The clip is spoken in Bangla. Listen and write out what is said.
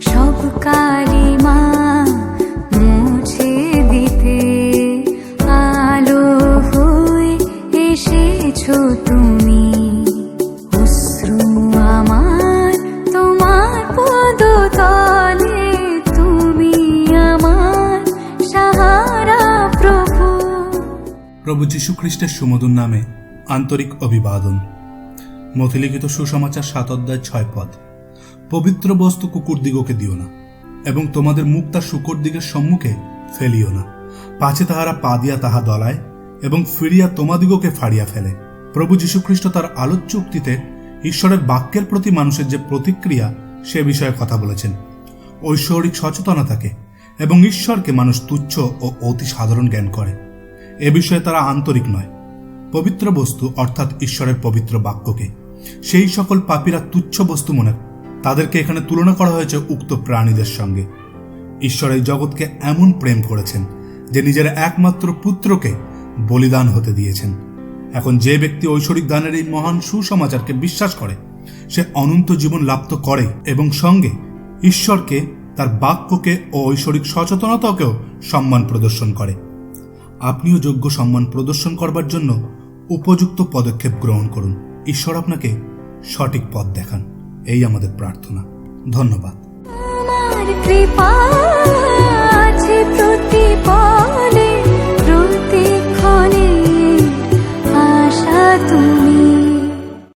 সব কালিমা মুছে দিতে আলো হয়ে এসেছ তুমি। অশ্রু আমার তোমার পদতলে, তুমি আমার সাহারা প্রভু। প্রভু যীশু খ্রিস্টের সুমধুর নামে আন্তরিক অভিবাদন। মথিলিখিত সুসমাচার সাত অধ্যায় ছয় পদ। পবিত্র বস্তু কুকুর দিগকে দিও না, এবং তোমাদের মুখ তার শুকর দিগের সম্মুখে ফেলিও না। পাছে তাহারা পা দিয়া তাহা দলায়, এবং ফিরিয়া তোমাদিগকে ফাড়িয়া ফেলে। প্রভু যীশুখ্রিস্ট তার আলোচ্য উক্তিতে ঈশ্বরের বাক্যের প্রতি মানুষের যে প্রতিক্রিয়া, সে বিষয়ে কথা বলেছেন। ঐশ্বরিক সচেতনতাকে এবং ঈশ্বরকে মানুষ তুচ্ছ ও অতি সাধারণ জ্ঞান করে। এ বিষয়ে তারা আন্তরিক নয়। পবিত্র বস্তু অর্থাৎ ঈশ্বরের পবিত্র বাক্যকে। সেই সকল পাপীরা তুচ্ছ বস্তু মনে তাদেরকে এখানে তুলনা করা হয়েছে উক্ত প্রাণীদের সঙ্গে। ঈশ্বর এই জগৎকে এমন প্রেম করেছেন যে নিজের একমাত্র পুত্রকে বলিদান হতে দিয়েছেন। এখন যে ব্যক্তি ঐশ্বরিক দানের এই মহান সুসমাচারকে বিশ্বাস করে, সে অনন্ত জীবন লাভ তো করে এবং সঙ্গে ঈশ্বরকে, তার বাক্যকে ও ঐশ্বরিক সচেতনতাকেও সম্মান প্রদর্শন করে। আপনিও যোগ্য সম্মান প্রদর্শন করবার জন্য উপযুক্ত পদক্ষেপ গ্রহণ করুন। ঈশ্বর আপনাকে সঠিক পথ দেখান। এই আমাদের প্রার্থনা। ধন্যবাদ। কৃপা